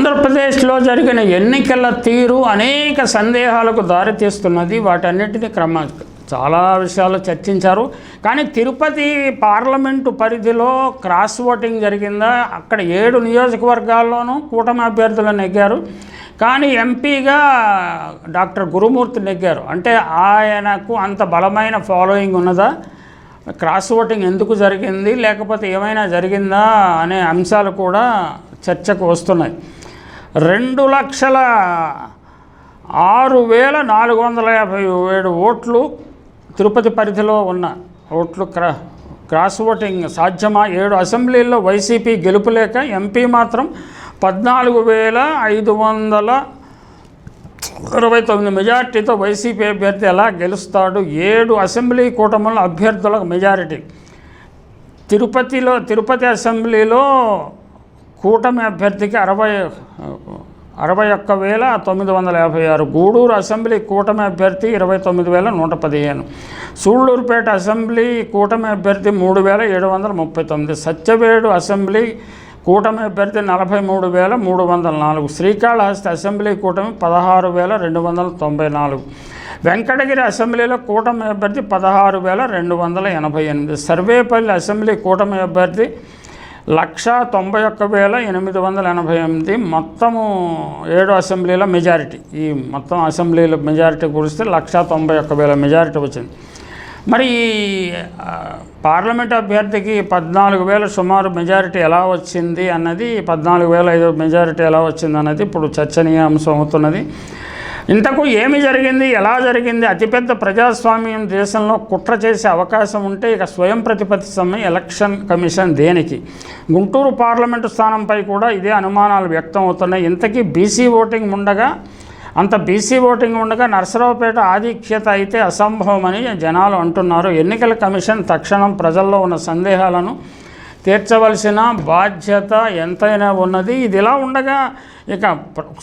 ఆంధ్రప్రదేశ్లో జరిగిన ఎన్నికల తీరు అనేక సందేహాలకు దారితీస్తున్నది వాటన్నిటినీ క్రమ చాలా విషయాలు చర్చించారు. కానీ తిరుపతి పార్లమెంటు పరిధిలో క్రాస్ ఓటింగ్ జరిగిందా? అక్కడ ఏడు నియోజకవర్గాల్లోనూ కూటమి అభ్యర్థులు నెగ్గారు. కానీ ఎంపీగా డాక్టర్ గురుమూర్తి నెగ్గారు. అంటే ఆయనకు అంత బలమైన ఫాలోయింగ్ ఉన్నదా? క్రాస్ ఓటింగ్ ఎందుకు జరిగింది? లేకపోతే ఏమైనా జరిగిందా? అనే అంశాలు కూడా చర్చకు వస్తున్నాయి. రెండు లక్షల ఆరు వేల నాలుగు వందల యాభై ఏడు ఓట్లు తిరుపతి పరిధిలో ఉన్న ఓట్లు క్రా క్రాస్ ఓటింగ్ సాధ్యమా? ఏడు అసెంబ్లీల్లో వైసీపీ గెలుపులేక ఎంపీ మాత్రం పద్నాలుగు వేల ఐదు వందల ఇరవై తొమ్మిది మెజార్టీతో వైసీపీ అభ్యర్థి ఎలా గెలుస్తాడు? ఏడు అసెంబ్లీ కూటముల అభ్యర్థులకు మెజారిటీ. తిరుపతిలో తిరుపతి అసెంబ్లీలో కూటమి అభ్యర్థికి అరవై అరవై ఒక్క వేల తొమ్మిది వందల యాభై ఆరు. గూడూరు అసెంబ్లీ కూటమి అభ్యర్థి ఇరవై తొమ్మిది వేల నూట పదిహేను. సూళ్ళూరుపేట అసెంబ్లీ కూటమి అభ్యర్థి మూడు వేల ఏడు వందల ముప్పై తొమ్మిది. సత్యవేడు అసెంబ్లీ కూటమి అభ్యర్థి నలభై మూడు వేల మూడు వందల నాలుగు. శ్రీకాళహస్తి అసెంబ్లీ కూటమి పదహారు వేల రెండు వందల తొంభై నాలుగు. వెంకటగిరి అసెంబ్లీలో కూటమి అభ్యర్థి పదహారు వేల రెండు వందల ఎనభై ఎనిమిది. సర్వేపల్లి అసెంబ్లీ కూటమి అభ్యర్థి లక్ష తొంభై ఒక్క వేల ఎనిమిది వందల ఎనభై ఎనిమిది మొత్తము ఏడు అసెంబ్లీల మెజారిటీ. ఈ మొత్తం అసెంబ్లీల మెజారిటీ కురిస్తే లక్ష తొంభై ఒక్క వేల మెజారిటీ వచ్చింది. మరి ఈ, పార్లమెంట్ అభ్యర్థికి పద్నాలుగు వేల సుమారు మెజారిటీ ఎలా వచ్చింది అన్నది పద్నాలుగు వేల ఐదు మెజారిటీ ఎలా వచ్చింది అన్నది ఇప్పుడు చర్చనీయాంశం అవుతున్నది. ఇంతకు ఏమి జరిగింది? ఎలా జరిగింది? అతిపెద్ద ప్రజాస్వామ్యం దేశంలో కుట్ర చేసే అవకాశం ఉంటే ఇక స్వయం ప్రతిపత్తి సమయం ఎలక్షన్ కమిషన్ దేనికి? గుంటూరు పార్లమెంటు స్థానంపై కూడా ఇదే అనుమానాలు వ్యక్తం అవుతున్నాయి. ఇంతకీ బీసీ ఓటింగ్ ఉండగా అంత బీసీ ఓటింగ్ ఉండగా నర్సరావుపేట ఆధిక్యత అయితే అసంభవమని జనాలు అంటున్నారు. ఎన్నికల కమిషన్ తక్షణం ప్రజల్లో ఉన్న సందేహాలను తీర్చవలసిన బాధ్యత ఎంతైనా ఉన్నది. ఇది ఇలా ఉండగా ఇక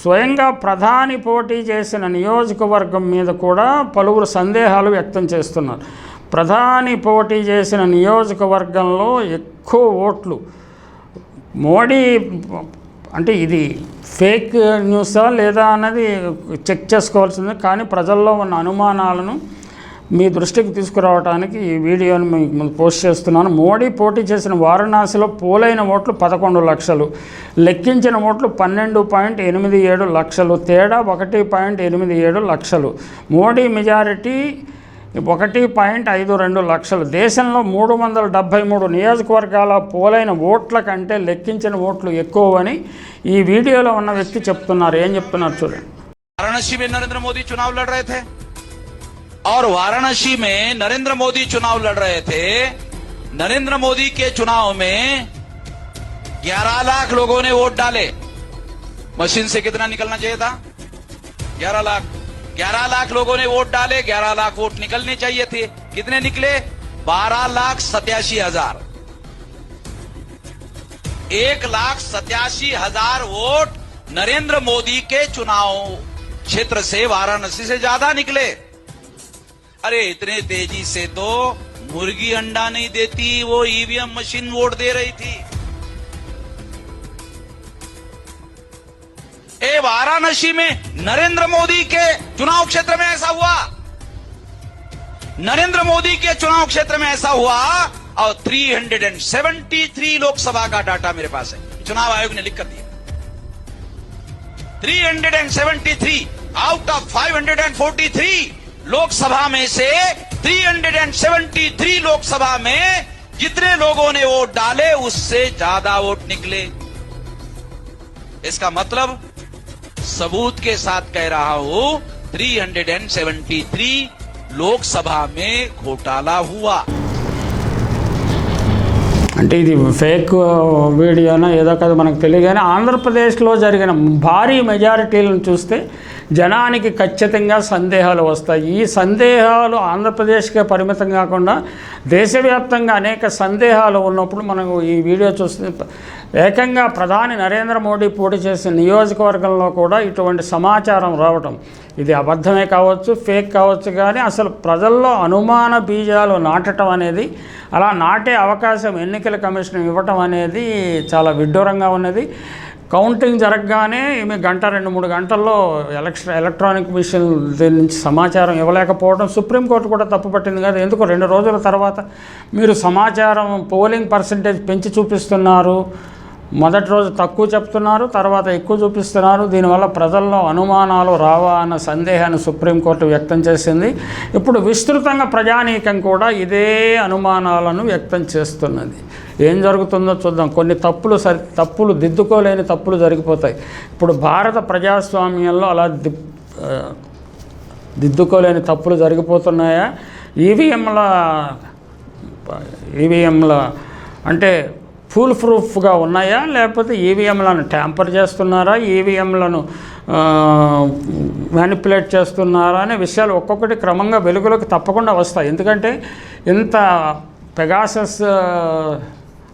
స్వయంగా ప్రధాని పోటీ చేసిన నియోజకవర్గం మీద కూడా పలువురు సందేహాలు వ్యక్తం చేస్తున్నారు. ప్రధాని పోటీ చేసిన నియోజకవర్గంలో ఎక్కువ ఓట్లు మోడీ అంటే ఇది ఫేక్ న్యూసా లేదా అన్నది చెక్ చేసుకోవాల్సింది. కానీ ప్రజల్లో ఉన్న అనుమానాలను మీ దృష్టికి తీసుకురావడానికి ఈ వీడియోను మీకు పోస్ట్ చేస్తున్నాను. మోడీ పోటీ చేసిన వారణాసిలో పోలైన ఓట్లు పదకొండు లక్షలు. లెక్కించిన ఓట్లు పన్నెండు పాయింట్ ఎనిమిది ఏడు లక్షలు. తేడా ఒకటి పాయింట్ ఎనిమిది ఏడు లక్షలు. మోడీ మెజారిటీ ఒకటి పాయింట్ ఐదు రెండు లక్షలు. దేశంలో మూడు వందల డెబ్భై మూడు నియోజకవర్గాల పోలైన ఓట్ల కంటే లెక్కించిన ఓట్లు ఎక్కువని ఈ వీడియోలో ఉన్న వ్యక్తి చెప్తున్నారు. ఏం చెప్తున్నారు చూడండి. వారణాసి నరేంద్ర మోదీ చునావ్ లడ్ రే और वाराणसी में नरेंद्र मोदी चुनाव लड़ रहे थे। नरेंद्र मोदी के चुनाव में 11 लाख लोगों ने वोट डाले। मशीन से कितना निकलना चाहिए था? 11 लाख। 11 लाख लोगों ने वोट डाले 11 लाख वोट निकलने चाहिए थे। कितने निकले? 12 लाख सत्यासी हज़ार। एक लाख सत्यासी हज़ार वोट नरेंद्र मोदी के चुनाव क्षेत्र से वाराणसी से ज़्यादा निकले। अरे, इतने तेज़ी से तो मुर्गी अंडा नहीं देती, वो ईवीएम मशीन वोट दे रही थी। ए, वाराणसी में नरेंद्र मोदी के चुनाव क्षेत्र में ऐसा हुआ। नरेंद्र मोदी के चुनाव क्षेत्र में ऐसा हुआ और 373 लोकसभा का डाटा मेरे पास है। चुनाव आयोग ने लिख कर दिया। 373 आउट ऑफ़ 543 लोकसभा में से 373 लोकसभा में जितने लोगों ने वोट डाले उससे ज्यादा वोट निकले इसका मतलब सबूत के साथ कह रहा हूं 373 लोकसभा में घोटाला हुआ అంటే ఇది ఫేక్ వీడియోనో ఏదో కదా మనకు తెలియదు కానీ ఆంధ్రప్రదేశ్లో జరిగిన భారీ మెజారిటీలను చూస్తే జనానికి ఖచ్చితంగా సందేహాలు వస్తాయి. ఈ సందేహాలు ఆంధ్రప్రదేశ్కే పరిమితం కాకుండా దేశవ్యాప్తంగా అనేక సందేహాలు ఉన్నప్పుడు మనకు ఈ వీడియో చూస్తే ఏకంగా ప్రధాని నరేంద్ర మోడీ పోటీ చేసిన నియోజకవర్గంలో కూడా ఇటువంటి సమాచారం రావటం. ఇది అబద్ధమే కావచ్చు ఫేక్ కావచ్చు కానీ అసలు ప్రజల్లో అనుమాన బీజాలు నాటడం అనేది అలా నాటే అవకాశం ఎన్నికల కమిషన్ ఇవ్వటం అనేది చాలా విడ్డూరంగా ఉన్నది. కౌంటింగ్ జరగగానే ఈమె గంట రెండు మూడు గంటల్లో ఎలక్షన్ ఎలక్ట్రానిక్ మిషన్ దీని నుంచి సమాచారం ఇవ్వలేకపోవడం సుప్రీంకోర్టు కూడా తప్పుపట్టింది కదా. ఎందుకు? రెండు రోజుల తర్వాత మీరు సమాచారం పోలింగ్ పర్సంటేజ్ పెంచి చూపిస్తున్నారు. మొదటి రోజు తక్కువ చెప్తున్నారు తర్వాత ఎక్కువ చూపిస్తున్నారు. దీనివల్ల ప్రజల్లో అనుమానాలు రావా అన్న సందేహాన్ని సుప్రీంకోర్టు వ్యక్తం చేసింది. ఇప్పుడు విస్తృతంగా ప్రజానీకం కూడా ఇదే అనుమానాలను వ్యక్తం చేస్తున్నది. ఏం జరుగుతుందో చూద్దాం. కొన్ని తప్పులు సరి తప్పులు దిద్దుకోలేని తప్పులు జరిగిపోతాయి. ఇప్పుడు భారత ప్రజాస్వామ్యంలో అలా ది దిద్దుకోలేని తప్పులు జరిగిపోతున్నాయా? ఈవీఎంల ఈవీఎంల అంటే ఫుల్ ప్రూఫ్గా ఉన్నాయా? లేకపోతే ఈవీఎంలను ట్యాంపర్ చేస్తున్నారా? ఈవీఎంలను మ్యానిపులేట్ చేస్తున్నారా అనే విషయాలు ఒక్కొక్కటి క్రమంగా వెలుగులోకి తప్పకుండా వస్తాయి. ఎందుకంటే ఇంత పెగాసస్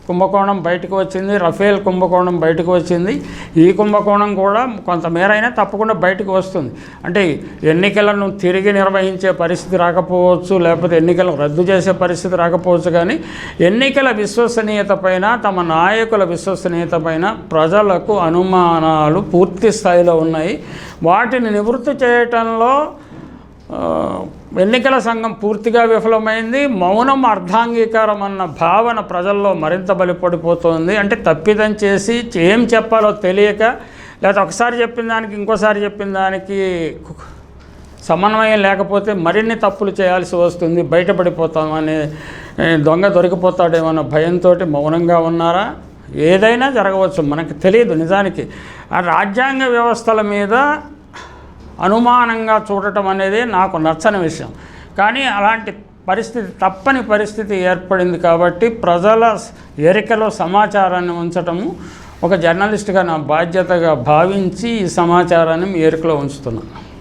కుంభకోణం బయటకు వచ్చింది రఫేల్ కుంభకోణం బయటకు వచ్చింది. ఈ కుంభకోణం కూడా కొంతమేరైనా తప్పకుండా బయటకు వస్తుంది. అంటే ఎన్నికలను తిరిగి నిర్వహించే పరిస్థితి రాకపోవచ్చు లేకపోతే ఎన్నికలను రద్దు చేసే పరిస్థితి రాకపోవచ్చు కానీ ఎన్నికల విశ్వసనీయత పైన తమ నాయకుల విశ్వసనీయత పైన ప్రజలకు అనుమానాలు పూర్తి స్థాయిలో ఉన్నాయి. వాటిని నివృత్తి చేయటంలో ఎన్నికల సంఘం పూర్తిగా విఫలమైంది. మౌనం అర్ధాంగీకారం అన్న భావన ప్రజల్లో మరింత బలిపడిపోతుంది. అంటే తప్పిదం చేసి ఏం చెప్పాలో తెలియక లేదా ఒకసారి చెప్పిన దానికి ఇంకోసారి చెప్పిన దానికి సమన్వయం లేకపోతే మరిన్ని తప్పులు చేయాల్సి వస్తుంది. బయటపడిపోతామని దొంగ దొరికిపోతాడేమన్న భయంతో మౌనంగా ఉన్నారా? ఏదైనా జరగవచ్చు. మనకు తెలియదు నిజానికి. ఆ రాజ్యాంగ వ్యవస్థల మీద అనుమానంగా చూడటం అనేది నాకు నచ్చని విషయం. కానీ అలాంటి పరిస్థితి తప్పని పరిస్థితి ఏర్పడింది కాబట్టి ప్రజల ఎరికలో సమాచారాన్ని ఉంచటము ఒక జర్నలిస్ట్గా నా బాధ్యతగా భావించి ఈ సమాచారాన్ని మీ ఎరుకలో ఉంచుతున్నాను